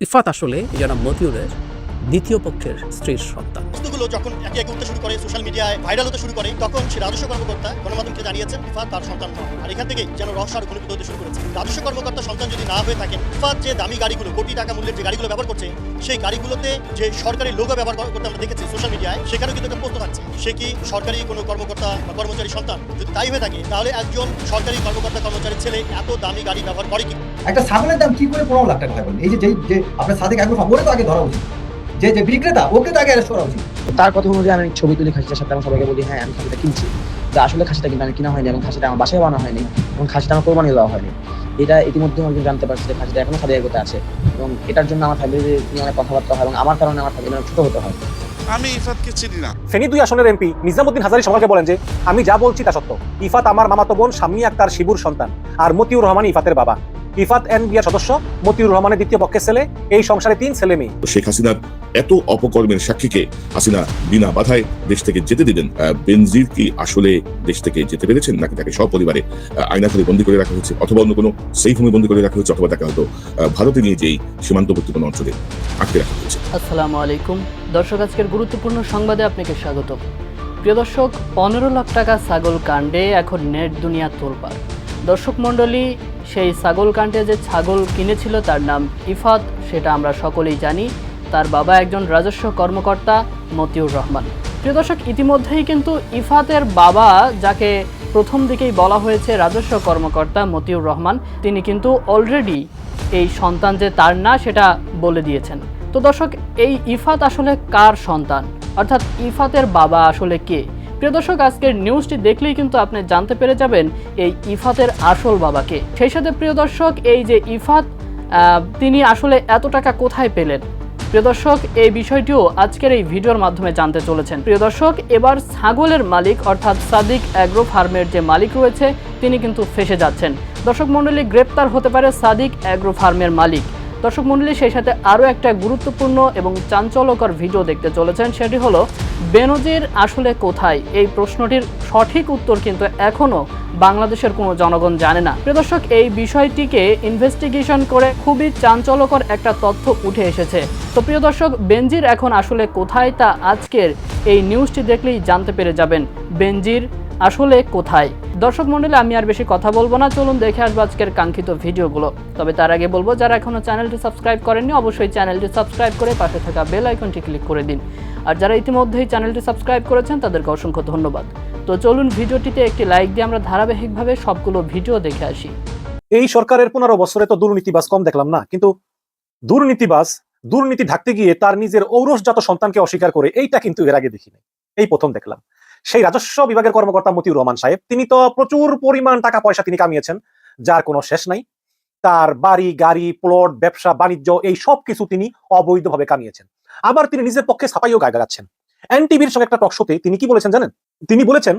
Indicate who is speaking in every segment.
Speaker 1: ইফাত আসলে যারা মতিউরের দ্বিতীয় পক্ষের স্ত্রীর সন্তান।
Speaker 2: বস্তুগুলো যখন একে একে উঠতে শুরু করে সোশ্যাল মিডিয়ায় ভাইরাল হতে শুরু করে তখন সে রাজস্ব কর্মকর্তা গণমাধ্যমকে জানিয়েছেন ইফাত তার সন্তান নয়। আর এখান থেকেই যেন রহস্য আরও ঘনীভূত হতে শুরু করেছে। রাজস্ব কর্মকর্তা সন্তান যদি না হয়ে থাকেন ইফাত যে দামি গাড়িগুলো কোটি টাকা মূল্যের যে গাড়িগুলো ব্যবহার করছে সেই গাড়িগুলোতে যে সরকারি লোগো ব্যবহার করতে আমরা দেখেছি সোশ্যাল মিডিয়ায় সেখানেও কিন্তু একটা প্রশ্ন থাকছে সে কি সরকারি কোনো কর্মকর্তা বা কর্মচারী সন্তান? যদি তাই হয়ে থাকে তাহলে একজন সরকারি কর্মকর্তা কর্মচারীর ছেলে এত দামি গাড়ি ব্যবহার করে কি?
Speaker 3: একটা ছাগলের দাম কি করে পনেরো লাখ টাকা হয় এই যে যে আপনার সাদেক আগ্রহ ওরে তো আগে ধরা উচিত। যে যে বিক্রেতা ওকে তো আগে অ্যারেস্ট করা উচিত।
Speaker 4: তার কথা অনুযায়ী আমি ছবি তুলি খাসিটার সাথে আমি সবাইকে বলি হ্যাঁ আমি খাসিটা কিনছি। কিন্তু আসলে খাসিটা কিন্তু আমি কিনা হয়নি এবং খাসিটা আমার বাসায় বানানো হয়নি এবং খাসিটা আমার কোরবানি দেওয়া হয়নি। এটা ইতিমধ্যে অনেকজন জানতে পারছে যে খাসিটা এখনও সাদের এগোতে আছে এবং এটার জন্য আমার ফ্যামিলি নিয়ে অনেক কথাবার্তা হয় এবং আমার কারণে আমার ফ্যামিলি ছোট হতে হয়।
Speaker 5: আমি ইফাতকে চিনি না।
Speaker 6: ফেনী দুই আসনের এমপি নিজামুদ্দিন হাজারি সরকারকে বলেন যে আমি যা বলছি তা সত্য। ইফাত আমার মামাতো বোন শাম্মী আক্তার শিবুর সন্তান আর মতিউর রহমান ইফাতের বাবা। ইফাত এন বিয়ার সদস্য মতিউর রহমানের দ্বিতীয় পক্ষের ছেলে এই সংসারে তিন ছেলে মেয়ে।
Speaker 7: শেখ হাসিনার এত অপকর্মের সাক্ষীকে হাসিনা বিনা বাধায় দেশ থেকে যেতে দিলেন। আহ, বেনজির কি আসলে দেশ থেকে যেতে পেরেছেন নাকি তাকে সপরিবারে আয়নাঘরে বন্দী করে রাখা হয়েছে অথবা অন্য কোনো সেফ হোমে বন্দী করে রাখা হয়েছে অথবা তাকে হয়তো ভারতে নিয়ে যেই সীমান্তবর্তী কোনো অঞ্চলে আটকে রাখা হয়েছে?
Speaker 8: আসসালামু আলাইকুম। দর্শক আজকের গুরুত্বপূর্ণ সংবাদে আপনাকে স্বাগত প্রিয় দর্শক পনেরো লাখ টাকা ছাগল কাণ্ডে এখন নেট দুনিয়া তোলপাড়। দর্শক মণ্ডলী, সেই ছাগল কাণ্ডে যে ছাগল কিনেছিল তার নাম ইফাত, সেটা আমরা সকলেই জানি। তার বাবা একজন রাজস্ব কর্মকর্তা, মতিউর রহমান। প্রিয় দর্শক, ইতিমধ্যেই কিন্তু ইফাতের বাবা, যাকে প্রথম দিকেই বলা হয়েছে রাজস্ব কর্মকর্তা মতিউর রহমান, তিনি কিন্তু অলরেডি এই সন্তান যে তার না, সেটা বলে দিয়েছেন। তো দর্শক, এই ইফাত আসলে কার সন্তান? অর্থাৎ ইফাতের বাবা আসলে কে? প্রিয় দর্শক, আজকের নিউজটি দেখলেই কিন্তু আপনি জানতে পেরে যাবেন এই ইফাতের আসল বাবাকে। সেই সাথে প্রিয় দর্শক, এই যে ইফাত তিনি আসলে এত টাকা কোথায় পেলেন? প্রিয় দর্শক, এই বিষয়টিও আজকের এই ভিডিওর মাধ্যমে জানতে চলেছেন। প্রিয় দর্শক, এবার ছাগলের মালিক, অর্থাৎ সাদিক অ্যাগ্রো ফার্মের যে মালিক রয়েছে, তিনি কিন্তু ফেসে যাচ্ছেন। দর্শক মণ্ডলী, গ্রেপ্তার হতে পারে সাদিক অ্যাগ্রো ফার্মের মালিক। দর্শক মণ্ডলী, সেই সাথে আরও একটা গুরুত্বপূর্ণ এবং চাঞ্চল্যকর ভিডিও দেখতে চলেছেন, সেটি হলো বেনজির আসলে কোথায়? এই প্রশ্নটির সঠিক উত্তর কিন্তু এখনও বাংলাদেশের কোনো জনগণ জানে না। প্রদর্শক এই বিষয়টিকে ইনভেস্টিগেশন করে খুবই চাঞ্চল্যকর একটা তথ্য উঠে এসেছে। তো প্রিয় দর্শক, বেনজির এখন আসলে কোথায় তা আজকের এই নিউজটি দেখলেই জানতে পেরে যাবেন। বেনজির আসলে কোথায়? দর্শক মণ্ডলী আমি আর বেশি কথা বলব না। চলুন দেখে আসব আজকের কাঙ্ক্ষিত ভিডিওগুলো। তবে তার আগে বলব, যারা এখনও চ্যানেলটি সাবস্ক্রাইব করেননি, অবশ্যই চ্যানেলটি সাবস্ক্রাইব করে পাশে থাকা বেল আইকনটি ক্লিক করে দিন। আর যারা ইতিমধ্যেই চ্যানেলটি সাবস্ক্রাইব করেছেন, তাদেরকে অসংখ্য ধন্যবাদ। তো চলুন ভিডিওটিতে একটি লাইক দিয়ে আমরা ধারাবাহিকভাবে সবগুলো ভিডিও দেখে আসি।
Speaker 6: এই সরকারের পনেরো বছরে তো দুর্নীতিবাজ কম দেখলাম না, কিন্তু দুর্নীতিবাজ, দুর্নীতি ঢাকতে গিয়ে তার নিজের ঔরসজাত সন্তানকে অস্বীকার করে এইটা কিন্তু এর আগে দেখিনি। এই প্রথম দেখলাম। সেই রাজস্ব বিভাগের কর্মকর্তা মতিউর রহমান সাহেব, তিনি তো প্রচুর পরিমাণ টাকা পয়সা তিনি কামিয়েছেন, যার কোনো শেষ নাই। তার বাড়ি, গাড়ি, প্লট, ব্যবসা, বাণিজ্য, এই সব কিছু তিনি অবৈধভাবে কামিয়েছেন। আবার তিনি নিজের পক্ষে ছাপাইও গায়ে গাচ্ছেন এনটিভির সঙ্গে একটা টকশোতে তিনি কি বলেছেন জানেন? তিনি বলেছেন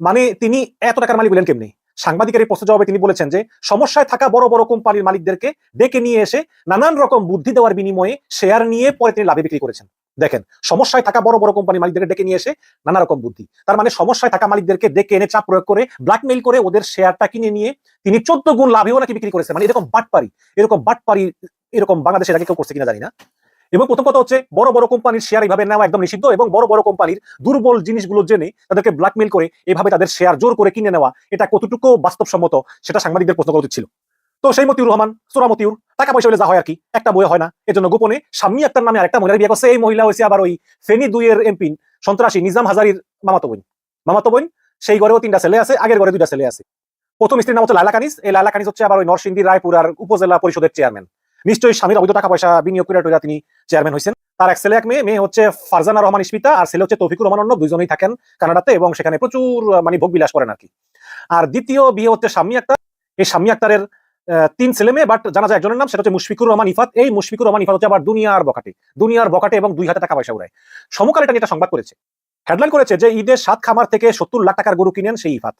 Speaker 6: মানে তিনি এত টাকার মালিক বলেন কেমনি? সাংবাদিকের এই প্রশ্ন জবাবে তিনি বলেছেন যে, সমস্যায় থাকা বড় বড় কোম্পানির মালিকদেরকে ডেকে নিয়ে এসে নানান রকম বুদ্ধি দেওয়ার বিনিময়ে শেয়ার নিয়ে পরে তিনি লাভে বিক্রি করেছেন। দেখেন, সমস্যায় থাকা বড় বড় কোম্পানির মালিকদেরকে ডেকে নিয়ে এসে নানা রকম বুদ্ধি। তার মানে সমস্যায় থাকা মালিকদেরকে ডেকে এনে চাপ প্রয়োগ করে ব্ল্যাকমেইল করে ওদের শেয়ারটা কিনে নিয়ে তিনি চোদ্দ গুণ লাভেও নাকি বিক্রি করেছেন মানে এরকম বাটপারি এরকম বাটপারি, এরকম বাংলাদেশের আগে কেউ করছে কিনা জানি না। এবং প্রথম কথা হচ্ছে, বড় বড় কোম্পানির শেয়ার এইভাবে নেওয়া একদম নিষিদ্ধ এবং বড় বড় কোম্পানির দুর্বল জিনিসগুলো জেনে তাদেরকে ব্ল্যাকমেল করে এভাবে তাদের শেয়ার জোর করে কিনে নেওয়া, এটা কতটুকু বাস্তবসম্মত সেটা সাংবাদিকদের প্রশ্ন করা উচিত ছিল। তো সেই মতিউর রহমান, সোরা মতিউর, টাকা পয়সা হলে যা হয় আর কি, একটা বই হয় না। এজন্য গোপনে স্বামী আক্তার নামে আরেকটা মহিলার বিয়ে করছে। এই মহিলা হয়েছে আবার ওই ফেনী দুইয়ের এমপি, সন্ত্রাসী নিজাম হাজারির মামাতো বোন। মামাতো বোন, সেই ঘরেও তিনটা ছেলে আছে, আগের ঘরে দুইটা ছেলে আছে। প্রথম স্ত্রীর নাম হচ্ছে লালা কানিস। এই লালা কানিস হচ্ছে আবার ওই নরসিংদী, রায়পুর আর উপজেলা পরিষদের চেয়ারম্যান। নিশ্চয়ই স্বামীর অবৈধ টাকা পয়সা বিনিয়োগ করে টইরা তিনি চেয়ারম্যান হয়েছেন তার এক ছেলে, এক মেয়ে মেয়ে হচ্ছে ফারজানা রহমান ইস্মিতা আর ছেলে হচ্ছে তৌফিকুর রহমান অন্য দুইজনেই থাকেন কানাডাতে এবং সেখানে প্রচুর মানে ভোগ বিলাস করেন আর কি। আর দ্বিতীয় বিয়ে হচ্ছে স্বামী আক্তার। এই স্বামী আক্তারের তিন ছেলে মেয়ে বাট জানা যায় একজনের নাম, সেটা হচ্ছে মুশফিকুর রহমান ইফাত। এই মুশফিকুর রহমান ইফাত হচ্ছে আবার দুনিয়ার বকাটে দুনিয়ার বকাটে এবং দুই হাতে টাকা পয়সা উড়ায়। সমকাল এটা নিয়ে সংবাদ করেছে। হেডলাইন করেছে যে ঈদের সাত খামার থেকে সত্তর লাখ টাকার গরু কিনেন সেই ইফাত।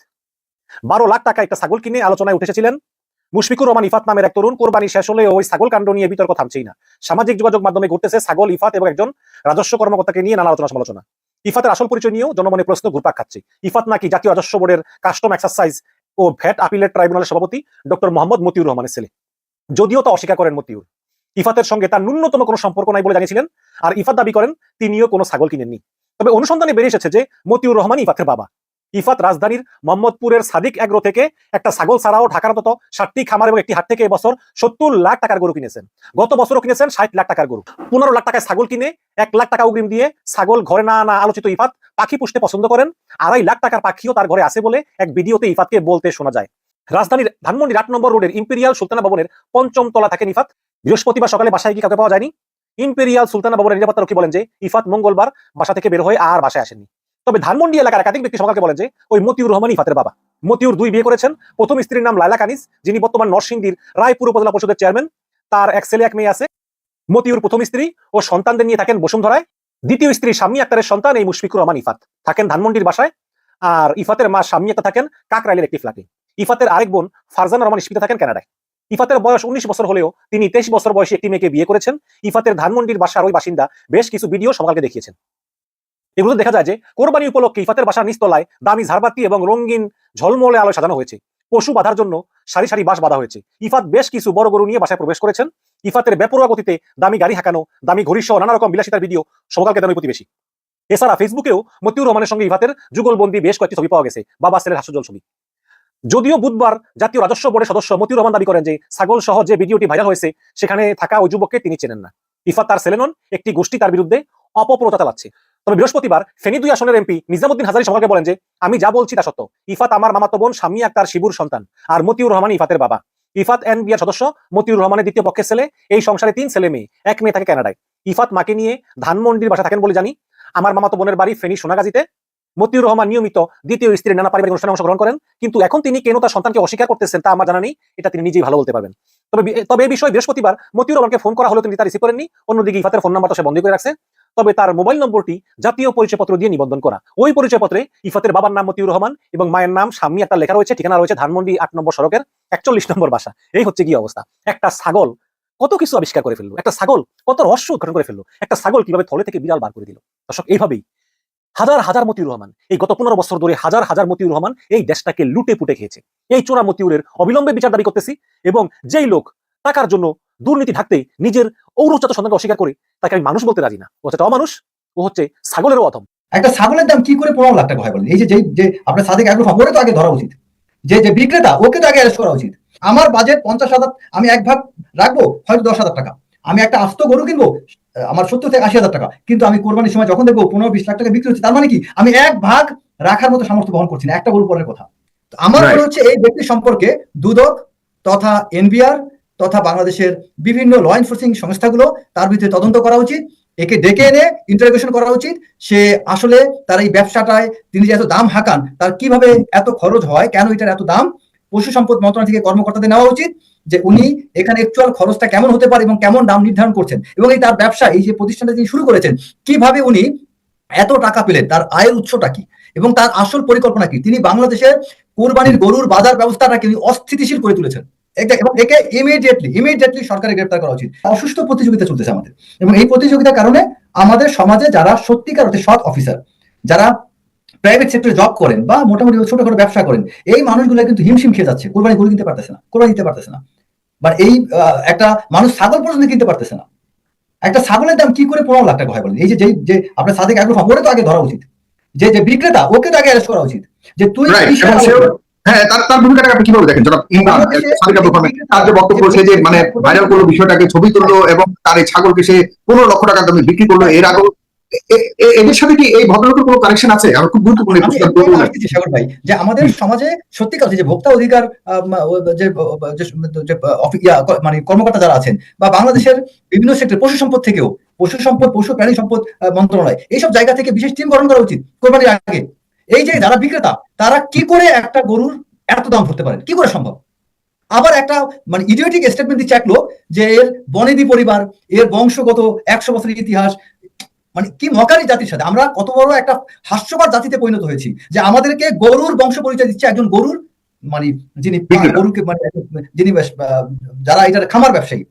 Speaker 6: বারো লাখ টাকা একটা ছাগল কিনে আলোচনায় উঠে এসেছিলেন মুশফিকুর রহমান ইফাত নামের এক তরুণ। কোরবানি শেষ হলে ওই ছাগল কাণ্ড নিয়ে বিতর্ক থামছেই না। সামাজিক যোগাযোগ মাধ্যমে ঘুরতেছে ছাগল, ইফাত এবং একজন রাজস্ব কর্মকর্তাকে নিয়ে নানা আলোচনা সমালোচনা। ইফাতের আসল পরিচয় নিয়েও জনমনে প্রশ্ন ঘুরপাক খাচ্ছে। ইফাত নাকি জাতীয় রাজস্ব বোর্ডের কাস্টম এক্সারসাইজ ও ভ্যাট আপিলের ট্রাইব্যুনালের সভাপতি ডক্টর মোহাম্মদ মতিউর রহমানের ছেলে যদিও তা অস্বীকার করেন মতিউর। ইফাতের সঙ্গে তার ন্যূনতম কোনো সম্পর্ক নাই বলে জানিয়েছিলেন, আর ইফাত দাবি করেন তিনিও কোনো ছাগল কিনেননি। তবে অনুসন্ধানে বেরিয়ে এসেছে যে মতিউর রহমান ইফাতের বাবা। ইফাত রাজধানীর মোহাম্মদপুরের সাদিক এগ্রো থেকে একটা ছাগল ছাড়াও ঢাকার অন্তত ষাটটি খামার এবং একটি হাট থেকে এবছর সত্তর লাখ টাকার গরু কিনেছেন। গত বছরও কিনেছেন ষাট লাখ টাকার গরু। পনেরো লাখ টাকায় ছাগল কিনে এক লাখ টাকা অগ্রিম দিয়ে ছাগল ঘরে না না আলোচিত ইফাত পাখি পুষতে পছন্দ করেন। আড়াই লাখ টাকার পাখিও তার ঘরে আছে বলে এক ভিডিওতে ইফাতকে বলতে শোনা যায়। রাজধানীর ধানমন্ডির আট নম্বর রোডের ইম্পেরিয়াল সুলতানা ভবনের পঞ্চম তলা থাকেন ইফাত বৃহস্পতিবার সকালে বাসায় গিয়ে কাউকে পাওয়া যায়নি। ইম্পেরিয়াল সুলতানা ভবনের নিরাপত্তা রক্ষী বলেন যে, ইফাত মঙ্গলবার বাসা থেকে বের হয়ে আর বাসায় আসেননি। তবে ধানমন্ডি এলাকার একাধিক ব্যক্তি সকালকে বলেন যে, ওই মতিউর রহমান ইফাতের বাবা। মতিউর দুই বিয়ে করেছেন। প্রথম স্ত্রীর নাম লায়লা কানিস, যিনি বর্তমান নরসিংদীর রায়পুর উপজেলা পরিষদের চেয়ারম্যান। তার এক ছেলে, এক মেয়ে আছে। মতিউর প্রথম স্ত্রী ও সন্তানদের নিয়ে থাকেন বসুন্ধরায়। দ্বিতীয় স্ত্রী শাম্মী আক্তারের সন্তান এই মুশফিকুর রহমান ইফাত। থাকেন ধানমন্ডির বাসায়। আর ইফাতের মা শাম্মী আক্তার থাকেন কাকরাইলের একটি ফ্ল্যাটে ইফাতের আরেক বোন ফারজান রহমান ইস্পিতা থাকেন কানাডায়। ইফাতের বয়স উনিশ বছর হলেও তিনি তেইশ বছর বয়সী একটি মেয়েকে বিয়ে করেছেন। ইফাতের ধানমন্ডির বাসার ওই বাসিন্দা বেশ কিছু ভিডিও সকালকে দেখিয়েছেন। এগুলো দেখা যায় যে কোরবানি উপলক্ষে ইফাতের বাসার নিচতলায় দামি ঝাড়বাতি এবং রঙিন ঝলমলে আলো সাজানো হয়েছে। পশু বাঁধার জন্য সারি সারি বাঁশ বাঁধা হয়েছে। ইফাত বেশ কিছু বড় গরু নিয়ে বাসায় প্রবেশ করেছেন। ইফাতের বেপরোয়া গতিতে দামি গাড়ি হাঁকানো, দামি ঘড়ি সহ নানা রকম বিলাসিতার ভিডিও সমকালকে দামি প্রতিবেশী। এছাড়া ফেসবুকেও মতিউর রহমানের সঙ্গে ইফাতের যুগলবন্দি বেশ কয়েকটি ছবি পাওয়া গেছে। বাবা ছেলের হাস্যজল ছবি। যদিও বুধবার জাতীয় রাজস্ব বোর্ডের সদস্য মতিউর রহমান দাবি করেন যে ছাগল সহ যে ভিডিওটি ভাইরাল হয়েছে, সেখানে থাকা ওই যুবককে তিনি চেনেন না। ইফাত তার ছেলেনন একটি গোষ্ঠী তার বিরুদ্ধে অপপ্রতা চালাচ্ছে। তবে বৃহস্পতিবার ফেনী দুই আসনের এমপি নিজামুদ্দিন হাজারি সকালকে বলেন যে, আমি যা বলছি তা সত্য। ইফাত আমার মামাতো বোন শাম্মী আক্তার শিবুর সন্তান আর মতিউর রহমান ইফাতের বাবা। ইফাত এন বিয়ার সদস্য, মতিউর রহমানের দ্বিতীয় পক্ষের ছেলে, এই সংসারে তিন ছেলে মেয়ে, এক মেয়ে থাকে কানাডায়। ইফাত মাকে নিয়ে ধানমন্ডির বাসা থাকেন বলে জানি। আমার মামাতো বোনের বাড়ি ফেনী সোনাগাজীতে। মতিউর রহমান নিয়মিত দ্বিতীয় স্ত্রীর নানা পারিবারিক অনুষ্ঠানে অংশগ্রহণ করেন, কিন্তু এখন তিনি কেন তার সন্তানকে অস্বীকার করতেছেন তা আমার জানা নেই, এটা তিনি নিজেই ভালো বলতে পারবেন। তবে তবে এই বিষয়ে বৃহস্পতিবার মতিউর রহমানকে ফোন করা হলো তিনি তার রিসিভ করেননি, অন্যদিকে ইফাতের ফোন নাম্বারটা সে বন্ধ করে রাখছে। তবে তার মোবাইল নম্বরটি জাতীয় পরিচয়পত্র দিয়ে নিবন্ধন করা। ওই পরিচয়পত্রে ইফাতের বাবার নাম মতিউর রহমান এবং মায়ের নাম সামনে একটা লেখা রয়েছে, ঠিকানা রয়েছে ধানমন্ডি আট নম্বর সড়কের একচল্লিশ নম্বর বাসা। এই হচ্ছে কি অবস্থা? একটা ছাগল কত কিছু আবিষ্কার করে ফেলল, একটা ছাগল কত রহস্য উদ্ঘাটন করে ফেলল, একটা ছাগল কীভাবে থলে থেকে বিড়াল বার করে দিল। দর্শক, এইভাবেই হাজার হাজার মতিউর রহমান, এই গত পনেরো বছর ধরে হাজার হাজার মতিউর রহমান এই দেশটাকে লুটে পুটে খেয়েছে। এই চোরা মতিউরের অবিলম্বে বিচার দাবি করতেছি এবং যেই লোক টাকার জন্য দুর্নীতি ঢাকতে নিজের ঔরজাত সন্তানকে অস্বীকার করে তাকে আমি মানুষ বলতে রাজি না। ও হচ্ছে অমানুষ ও হচ্ছে ছাগলেরও অধম।
Speaker 3: একটা ছাগলের দাম কি করে পনেরো লাখ টাকা হয় বলেন? এই যে যে আপনার সাদেক ফার্ম ওরে তো আগে ধরা উচিত। যে যে বিক্রেতা ওকে তো আগে অ্যারেস্ট করা উচিত। আমার বাজেট পঞ্চাশ হাজার আমি এক ভাগ রাখব হয়তো দশ হাজার টাকা। আমি একটা আস্ত গরু কিনবো আমার সত্তর থেকে আশি হাজার টাকা। কিন্তু আমি কোরবানির সময় যখন দেখব পনেরো বিশ লাখ টাকা বিক্রি হচ্ছে তার মানে কি? আমি এক ভাগ রাখার মতো সামর্থ্য বহন করছি না। একটা গরু পরের কথা। আমার মনে হচ্ছে এই ব্যক্তি সম্পর্কে দুদক তথা এনবিআর তথা বাংলাদেশের বিভিন্ন ল এনফোর্সিং সংস্থাগুলো তার বিরুদ্ধে তদন্ত করা উচিত। একে ডেকে এনে ইন্টারোগেশন করা উচিত। সে আসলে তার এই ব্যবসাটায় তিনি যে এত দাম হাঁকান, তার কীভাবে এত খরচ হয়, কেন এটার এত দাম? পশু সম্পদ মন্ত্রণালয় থেকে কর্মকর্তাদের নেওয়া উচিত যে উনি এখানে একচুয়াল খরচটা কেমন হতে পারে এবং কেমন দাম নির্ধারণ করছেন এবং এই তার ব্যবসা, এই যে প্রতিষ্ঠানটা তিনি শুরু করেছেন, কীভাবে উনি এত টাকা পেলেন, তার আয়ের উৎসটা কি? এবং তার আসল পরিকল্পনা কি? তিনি বাংলাদেশের কোরবানির গরুর বাজার ব্যবস্থাটাকে অস্থিতিশীল করে তুলেছেন। এবং একে ইমিডিয়েটলি ইমিডিয়েটলি সরকারের গ্রেপ্তার করা উচিত। অসুস্থ প্রতিযোগিতা চলতেছে আমাদের। এবং এই প্রতিযোগিতার কারণে আমাদের সমাজে যারা সত্যিকার অর্থে সৎ অফিসার যারা প্রাইভেট সেক্টরে জব করেন বা মোটামুটি ছোটখাটো ব্যবসা করেন এই মানুষগুলো কিন্তু হিমশিম খেয়ে যাচ্ছে। কোরবানি গরু কিনতে পারতেছে না কোরবানি দিতে পারতেছে না। বা এই একটা মানুষ ছাগল পর্যন্ত কিনতে পারতেছে না। একটা ছাগলের দাম কি করে পনেরো লাখ টাকা হয় বলেন? এই যে যে আপনার সাদেক ফার্ম ওরে তো আগে ধরা উচিত। যে যে বিক্রেতা ওকে তো আগে অ্যারেস্ট করা উচিত। যে তুই
Speaker 9: হ্যাঁ তার তার ভূমিকাটাকে আপনি কীভাবে দেখেন? জনাব ইমরান তার যে বক্তব্য যে মানে ভাইরাল করল বিষয়টাকে ছবি তুললো এবং তার এই ছাগলকে সে পনেরো লক্ষ টাকা দামে বিক্রি করল। এর আগেও এদের সাথে কি এই ভদ্রলোকের কোনো কানেকশন আছে? আমার খুব গুরুত্বপূর্ণ
Speaker 3: সাগর ভাই যে আমাদের সমাজে সত্যিকার যে ভোক্তা অধিকার যে মানে কর্মকর্তা যারা আছেন বা বাংলাদেশের বিভিন্ন সেক্টর পশু সম্পদ থেকেও পশু সম্পদ পশু প্রাণী সম্পদ মন্ত্রণালয় এইসব জায়গা থেকে বিশেষ টিম গঠন করা উচিত। কোরবানির আগে। এই যে যারা বিক্রেতা তারা কি করে একটা গরুর এত দাম ধরতে পারেন কি করে সম্ভব? আবার একটা মানে ইডিওটিক স্টেটমেন্ট দিচ্ছে এক লোক যে এর বনেদি পরিবার এর বংশগত একশো বছরের ইতিহাস মানে কি মকারি জাতির সাথে? আমরা কত বড় একটা হাস্যকর জাতিতে পরিণত হয়েছি যে আমাদেরকে গরুর বংশ পরিচয় দিচ্ছে একজন গরুর মানে যিনি গরুকে মানে যিনি যারা এটার খামার ব্যবসায়ী।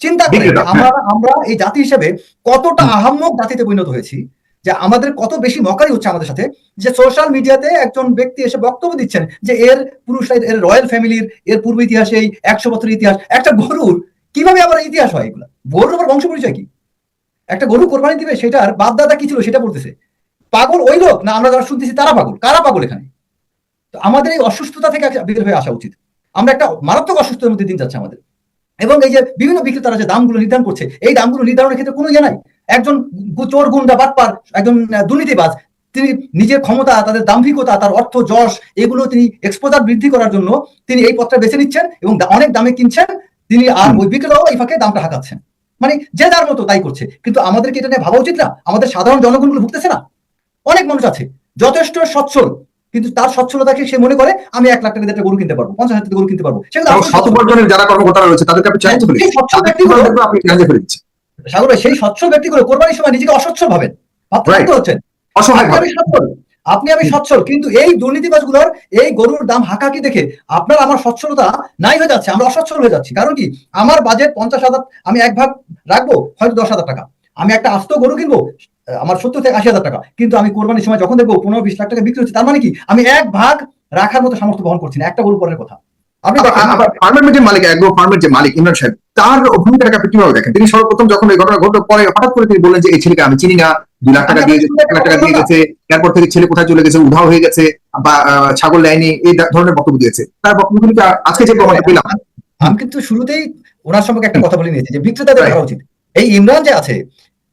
Speaker 3: চিন্তা করেন
Speaker 9: হ্যাঁ।
Speaker 3: আমরা আমরা এই জাতি হিসেবে কতটা আহাম্মক জাতিতে পরিণত হয়েছি যে আমাদের কত বেশি মকারি হচ্ছে আমাদের সাথে, যে সোশ্যাল মিডিয়াতে একজন ব্যক্তি এসে বক্তব্য দিচ্ছেন যে এর পুরুষরা, এর রয়্যাল ফ্যামিলির এর পূর্ব ইতিহাসে এই একশো বছরের ইতিহাস, একটা গরুর, কীভাবে আবার ইতিহাস হয় এগুলা? গরুর আবার বংশ পরিচয় কি? একটা গরু কোরবানি দিবে, সেটার বাপ দাদা কি ছিল সেটা বলতেছে। পাগল ওই লোক? না, আমরা যারা শুনতেছি তারা পাগল। কারা পাগল এখানে? তো আমাদের এই অসুস্থতা থেকে বের হয়ে আসা উচিত। আমরা একটা মারাত্মক অসুস্থতার মধ্যে দিন যাচ্ছে আমাদের। এবং এই যে বিভিন্ন বিক্রেতারা যে দামগুলো নির্ধারণ করছে, এই দামগুলো নির্ধারণের ক্ষেত্রে কোনো ইয়ে নাই। একজন চোর গুন্ডা বাটপার একজন দুর্নীতিবাজ তিনি নিজের ক্ষমতা তাদের দাম্ভিকতা তার অর্থ যশ এগুলো তিনি এক্সপোজার বৃদ্ধি করার জন্য তিনি এই পথটা বেছে নিচ্ছেন এবং অনেক দামে কিনছেন। তিনি আর ওই বিক্রেতাও এই ফাঁকে দামটা হাঁকাচ্ছেন। মানে যে যার মতো তাই করছে। কিন্তু আমাদেরকে এটা নিয়ে ভাবা উচিত না। আমাদের সাধারণ জনগণগুলো ভুগতেছে না। অনেক মানুষ আছে যথেষ্ট সচ্ছল কিন্তু তার সচ্ছলতাকে সে মনে করে আমি এক লাখ টাকা দিয়ে গরু কিনতে পারব পঞ্চাশ হাজার টাকা গরু কিনতে পারব। সেগুলো
Speaker 9: যারা কর্মকর্তারা রয়েছে তাদেরকে আপনি চ্যালেঞ্জ ফেলে
Speaker 3: সচ্ছল ব্যক্তিগুলো
Speaker 9: আপনি দিচ্ছেন।
Speaker 3: সাগর ভাই সেই সচ্ছল ব্যক্তিগুলো কোরবানির সময় নিজেকে অসচ্ছল ভাবেন। ভাবতে হচ্ছেন আপনি
Speaker 9: ভাবে
Speaker 3: আমি সচ্ছল আপনি আমি সচ্ছল কিন্তু এই দুর্নীতিবাজগুলোর এই গরুর দাম হাঁকাকি দেখে আপনার আমার সচ্ছলতা নাই হয়ে যাচ্ছে আমরা অসচ্ছল হয়ে যাচ্ছি। কারণ কি? আমার বাজেট পঞ্চাশ হাজার আমি এক ভাগ রাখব হয়তো দশ হাজার টাকা। আমি একটা আস্ত গরু কিনবো আমার সত্তর থেকে আশি হাজার টাকা। কিন্তু আমি কোরবানির সময় যখন দেখব পনেরো বিশ লাখ টাকা বিক্রি হচ্ছে তার মানে কি? আমি এক ভাগ রাখার মতো সামর্থ্য বহন করছি না একটা গরু পরের কথা।
Speaker 9: ফার্মের যে মালিক এগ্রো ফার্মের যে মালিক ইমরান সাহেব তার ভূমিকাটাকে আপনি কীভাবে দেখেন? তিনি সর্বপ্রথম যখন এই ঘটনা ঘটলো পরে হঠাৎ করে তিনি বললেন যে এই ছেলেকে আমি চিনি না দুই লাখ টাকা দিয়ে গেছে এক লাখ টাকা দিয়ে গেছে এরপর থেকে ছেলে কোথায় চলে গেছে উধাও হয়ে গেছে বা আহ, ছাগল এই ধরনের বক্তব্য দিয়েছে। তার বক্তব্য আজকে যে প্রমাণটা পেলাম।
Speaker 3: আমি কিন্তু শুরুতেই ওনার সম্পর্কে একটা কথা বলে নিয়েছি যে বিক্রেতাদের. উচিত। এই ইমরান যে আছে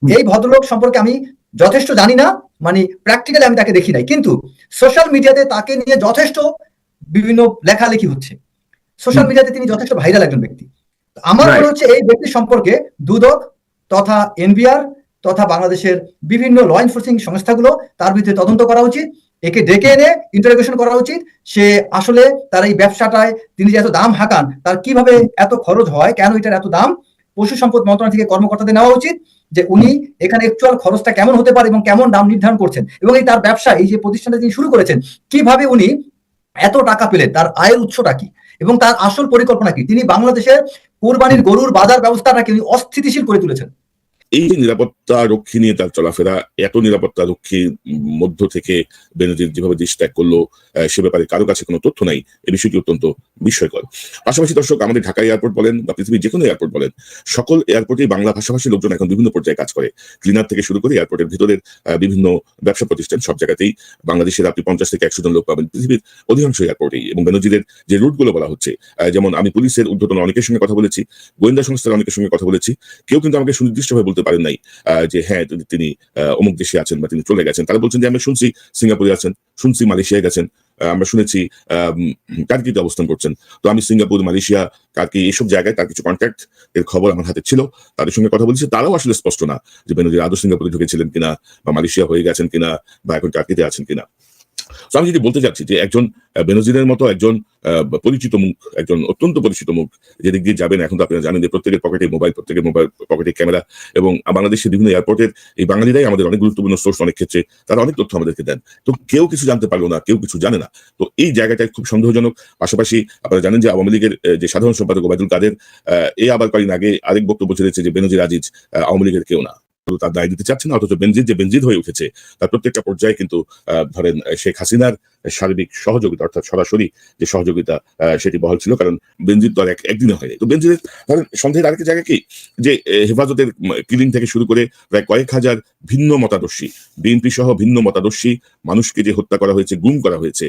Speaker 3: এই ভদ্রলোক সম্পর্কে আমি যথেষ্ট জানি না মানে প্র্যাকটিক্যালি আমি তাকে দেখি নাই। কিন্তু সোশ্যাল মিডিয়াতে তাকে নিয়ে যথেষ্ট বিভিন্ন লেখালেখি হচ্ছে। সোশ্যাল মিডিয়াতে তিনি যথেষ্ট ভাইরাল একজন ব্যক্তি। আমার মনে হচ্ছে এই ব্যক্তি সম্পর্কে দুদক তথা এনবিআর তথা বাংলাদেশের বিভিন্ন ল এনফোর্সিং সংস্থাগুলো তার বিরুদ্ধে তদন্ত করা উচিত। একে ডেকে এনে ইন্টারোগেশন করা উচিত। সে আসলে তার এই ব্যবসাটায় তিনি যে এত দাম হাঁকান তার কীভাবে এত খরচ হয় কেন এটার এত দাম পশু সম্পদ মন্ত্রণালয় থেকে কর্মকর্তাদের নেওয়া উচিত যে উনি এখানে একচুয়াল খরচটা কেমন হতে পারে এবং কেমন দাম নির্ধারণ করছেন এবং এই তার ব্যবসা এই যে প্রতিষ্ঠানটা তিনি শুরু করেছেন কীভাবে উনি এত টাকা পেলেন তার আয়ের উৎসটা কি? এবং তার আসল পরিকল্পনা কি? তিনি বাংলাদেশের কোরবানির গরুর বাজার ব্যবস্থাটাকে অস্থিতিশীল করে তুলেছেন।
Speaker 7: এই যে নিরাপত্তা রক্ষী নিয়ে তার চলাফেরা, এত নিরাপত্তা রক্ষীর মধ্য থেকে বেনজির যেভাবে দেশ ত্যাগ করল সে ব্যাপারে কারও কাছে কোনো তথ্য নাই। এই বিষয়টি অত্যন্ত বিস্ময়কর। পাশাপাশি দর্শক, আমাদের ঢাকা এয়ারপোর্ট বলেন বা পৃথিবীর যে কোনো এয়ারপোর্ট বলেন, সকল এয়ারপোর্টেই বাংলা ভাষাভাষী লোকজন এখন বিভিন্ন পর্যায়ে কাজ করে। ক্লিনার থেকে শুরু করে এয়ারপোর্টের ভিতরের বিভিন্ন ব্যবসা প্রতিষ্ঠান সব জায়গাতেই বাংলাদেশের আপনি পঞ্চাশ থেকে একশো জন লোক পাবেন পৃথিবীর অধিকাংশ এয়ারপোর্টেই। এবং বেনজিরের যে রুটগুলো বলা হচ্ছে যেমন আমি পুলিশের ঊর্ধ্বতন অনেকের সঙ্গে কথা বলেছি, গোয়েন্দা সংস্থার অনেকের সঙ্গে কথা বলেছি, কেউ কিন্তু আমাকে সুনির্দিষ্টভাবে বলতে পারেন নাই যে হ্যাঁ তিনি- অমুক দেশে আছেন বা তিনি চলে গেছেন। তারা বলছেন যে আমি শুনছি সিঙ্গাপুরে আছেন, শুনছি মালয়েশিয়ায় গেছেন আমরা শুনেছি টার্কিতে অবস্থান করছেন। তো আমি সিঙ্গাপুর, মালয়েশিয়া টার্কি এইসব জায়গায় তার কিছু কন্ট্যাক্ট এর খবর আমার হাতে ছিল, তাদের সঙ্গে কথা বলেছি। তারাও আসলে স্পষ্ট না যে, বেনজির আদৌ সিঙ্গাপুরে ঢুকেছিলেন কিনা বা মালয়েশিয়া হয়ে গেছেন কিনা বা এখন টার্কিতে আছেন কিনা? তো আমি যদি বলতে চাচ্ছি যে একজন বেনজিরের মতো একজন পরিচিত মুখ, একজন অত্যন্ত পরিচিত মুখ যেদিক দিয়ে যাবেন, এখন তো আপনারা জানেন যে প্রত্যেকের পকেটে মোবাইল, প্রত্যেকের মোবাইল, পকেটে ক্যামেরা এবং বাংলাদেশের বিভিন্ন এয়ারপোর্টের এই বাঙালিরাই আমাদের অনেক গুরুত্বপূর্ণ সোর্স, অনেক ক্ষেত্রে তারা অনেক তথ্য আমাদেরকে দেন। তো কেউ কিছু জানতে পারল না, কেউ কিছু জানে না। তো এই জায়গাটায় খুব সন্দেহজনক। পাশাপাশি আপনারা জানেন যে আওয়ামী লীগের যে সাধারণ সম্পাদক ওবায়দুল কাদের এই আবার কয়েকদিন আগে আরেক বক্তব্য ছেড়েছে যে বেনজির আজিজ আওয়ামী লীগের কেউ না। তার দায় দিতে চাচ্ছে না, অথচ বেনজির যে বেনজির হয়ে উঠেছে, তার প্রত্যেকটা পর্যায়ে কিন্তু ধরেন শেখ হাসিনার সার্বিক সহযোগিতা, অর্থাৎ সরাসরি যে সহযোগিতা সেটি বহাল ছিল, কারণ বেনজির আর এক, একদিনে হয়নি। তো বেনজিরের, ধরেন, সন্দেহের আরেকটা জায়গা কি? যে হেফাজতের কিলিং থেকে শুরু করে প্রায় কয়েক হাজার ভিন্ন মতাদর্শী, বিএনপি সহ ভিন্ন মতাদর্শী মানুষকে যে হত্যা করা হয়েছে, গুম করা হয়েছে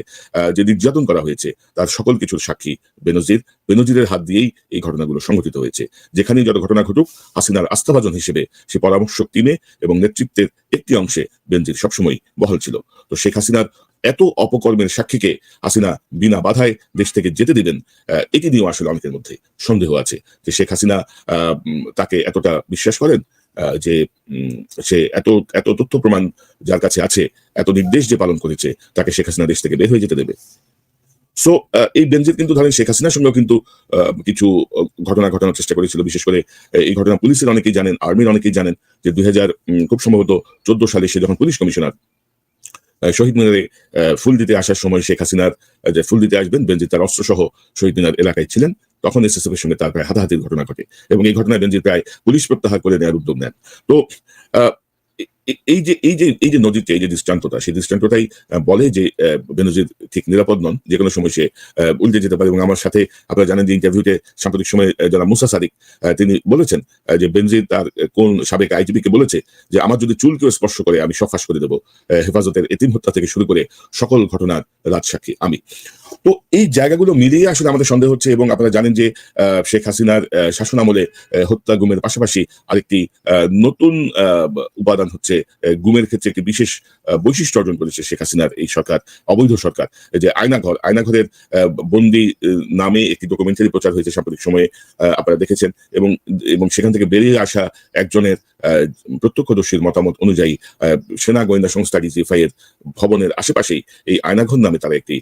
Speaker 7: যে নির্যাতন করা হয়েছে, তার সকল কিছুর সাক্ষী বেনজির। বেনজিরের হাত দিয়েই এই ঘটনাগুলো সংঘটিত হয়েছে। যেখানেই যত ঘটনা ঘটুক, হাসিনার আস্থাভাজন হিসেবে সে পরামর্শক টিমে এবং নেতৃত্বের একটি অংশে বেনজির সবসময় বহাল ছিল। তো শেখ হাসিনার এত অপকর্মের সাক্ষীকে হাসিনা বিনা বাধায় দেশ থেকে যেতে দিবেন এটি নিয়েও আসলে অনেকের মধ্যে সন্দেহ আছে যে শেখ হাসিনা তাকে এতটা বিশ্বাস করেন যে সে এত এত তথ্য প্রমাণ যার কাছে আছে, এত নির্দেশ যে পালন করেছে, তাকে শেখ হাসিনা দেশ থেকে বের হয়ে যেতে দেবে। সো এই বেনজির কিন্তু ধরেন শেখ হাসিনার সঙ্গেও কিন্তু কিছু ঘটনা ঘটানোর চেষ্টা করেছিল। বিশেষ করে এই ঘটনা পুলিশের অনেকেই জানেন, আর্মির অনেকেই জানেন যে দুই হাজার খুব সম্ভবত চোদ্দ সালে সে যখন পুলিশ কমিশনার শহীদ মিনারে ফুল দিতে আসার সময় শেখ হাসিনার যে ফুল দিতে আসবেন, বেনজির তার অস্ত্র সহ শহীদ মিনার এলাকায় ছিলেন, তখন এসএসএফের সঙ্গে তার প্রায় হাতাহাতির ঘটনা ঘটে এবং এই ঘটনায় বেনজির প্রায় পুলিশ প্রত্যাহার করে নেওয়ার উদ্যোগ নেন। তো এই যে এই যে এই যে নজিরটা, এই যে দৃষ্টান্তটা, সেই দৃষ্টান্তটাই বলে যে বেনজির ঠিক নিরাপদ নন। যে কোনো সময় সে উল্টে যেতে পারে। এবং আমার সাথে আপনারা জানেন যে ইন্টারভিউতে সাম্প্রতিক সময় যারা মুসা সাদিক তিনি বলেছেন যে বেনজির তার কোন সাবেক আইজিপি কে বলেছে যে, আমার যদি চুল কেউ স্পর্শ করে, আমি সফাস করে দেবো হেফাজতের এতিম হত্যা থেকে শুরু করে সকল ঘটনার রাজসাক্ষী আমি। তো এই জায়গাগুলো মিলিয়ে আসলে আমাদের সন্দেহ হচ্ছে এবং আপনারা জানেন যে শেখ হাসিনার শাসন আমলে হত্যা গুমের পাশাপাশি আরেকটি নতুন উপাদান হচ্ছে গুমের ক্ষেত্রে একটি বিশেষ বৈশিষ্ট্য অর্জন করেছে শেখ হাসিনার এই সরকার, অবৈধ সরকার। যে আয়নাঘর, আয়নাঘরের বন্দি নামে একটি ডকুমেন্টারি প্রচার হয়েছে সাম্প্রতিক সময়ে আপনারা দেখেছেন এবং এবং সেখান থেকে বেরিয়ে আসা একজনের প্রত্যক্ষদর্শীর মতামত অনুযায়ী সেনা গোয়েন্দা সংস্থা ডিজিএফআই এর ভবনের আশেপাশেই এই আয়নাঘর নামে তারা একটি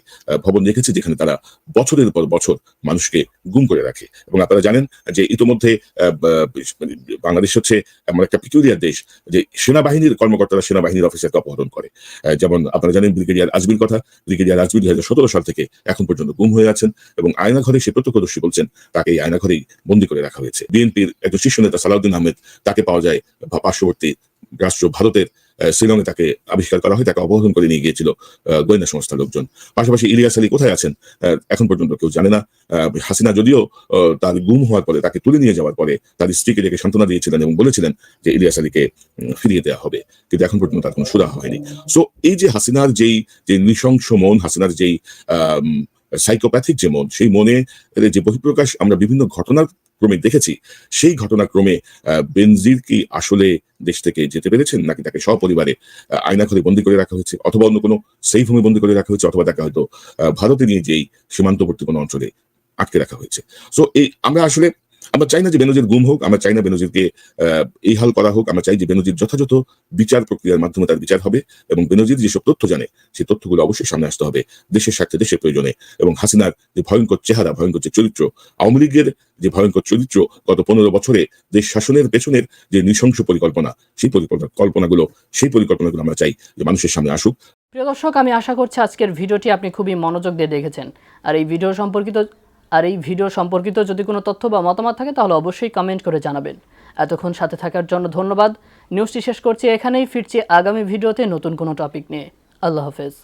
Speaker 7: ভবন রেখেছে যেখানে তারা বছরের পর বছর মানুষকে গুম করে রাখে। এবং আপনারা জানেন যে ইতোমধ্যে মানে বাংলাদেশ হচ্ছে এমন একটা পিকুলিয়ার দেশ যে সেনাবাহিনীর কর্মকর্তারা সেনাবাহিনীর অফিসারকে অপহরণ করে। যেমন আপনারা জানেন ব্রিগেডিয়ার আজমির কথা, ব্রিগেডিয়ার আজমির দুই হাজার সতেরো সাল থেকে এখন পর্যন্ত গুম হয়ে আছেন এবং আয়নাঘরে সে প্রত্যক্ষদর্শী বলছেন, তাকে এই আয়নাঘরেই বন্দী করে রাখা হয়েছে। বিএনপির একজন শীর্ষ নেতা সালাউদ্দিন আহমেদ তাকে পাওয়া যায় পার্শ্ববর্তী রাষ্ট্র ভারতের আহ, শিলংয়ে তাকে আবিষ্কার করা হয় তাকে অপহরণ করে নিয়ে গিয়েছিল গোয়েন্দা সংস্থার লোকজন। পাশাপাশি ইলিয়াস আলী কোথায় আছেন? আহ, এখন পর্যন্ত কেউ জানে না। আহ, হাসিনা যদিও আহ, তার গুম হওয়ার পরে তাকে তুলে নিয়ে যাওয়ার পরে তার স্ত্রীকে ডেকে সান্ত্বনা দিয়েছিলেন এবং বলেছিলেন যে ইলিয়াস আলীকে ফিরিয়ে দেওয়া হবে। কিন্তু এখন পর্যন্ত তার কোনো সুরা হয়নি। সো এই যে হাসিনার যেই যে নৃশংস মন হাসিনার যেই সাইকোপ্যাথিক যে মন, সেই মনে যে বহিঃপ্রকাশ, আমরা বিভিন্ন ঘটনার ক্রমে দেখেছি, সেই ঘটনাক্রমে বেনজির কি আসলে দেশ থেকে যেতে পেরেছেন, নাকি তাকে সপরিবারে আয়না আয়নাঘরে বন্দী করে রাখা হয়েছে, অথবা অন্য কোনো সেই ভূমি বন্দী করে রাখা হয়েছে, অথবা তাকে হয়তো ভারতে নিয়ে যেই সীমান্তবর্তী কোনো অঞ্চলে আটকে রাখা হয়েছে? সো এই আমরা আসলে আমরা চাই না যে বেনজির গুম হোক, আমরা চাই না বেনজিরকে এই হাল করা হোক, আমরা চাই যে বেনজির যথাযথ বিচার প্রক্রিয়ার মাধ্যমে তার বিচার হবে এবং বেনজির যেসব তথ্য জানে সেই তথ্যগুলো অবশ্যই সামনে আসতে হবে দেশের স্বার্থে, দেশের প্রয়োজনে এবং হাসিনার যে ভয়ঙ্কর চেহারা, ভয়ঙ্কর যে চরিত্র, আওয়ামী লীগের যে ভয়ঙ্কর চরিত্র গত পনেরো বছরে দেশ শাসনের পেছনের যে নৃশংস পরিকল্পনা, সেই কল্পনাগুলো, সেই পরিকল্পনাগুলো আমরা চাই যে মানুষের সামনে আসুক।
Speaker 8: প্রিয় দর্শক, আমি আশা করছি আজকের ভিডিওটি আপনি খুবই মনোযোগ দিয়ে দেখেছেন। আর এই ভিডিও সম্পর্কিত আর এই ভিডিও সম্পর্কিত যদি কোনো তথ্য বা মতামত থাকে, তাহলে অবশ্যই কমেন্ট করে জানাবেন। এতক্ষণ সাথে থাকার জন্য ধন্যবাদ। নিউজটি শেষ করছি এখানেই, ফিরছি আগামী ভিডিওতে নতুন কোনো টপিক নিয়ে। আল্লাহ হাফেজ।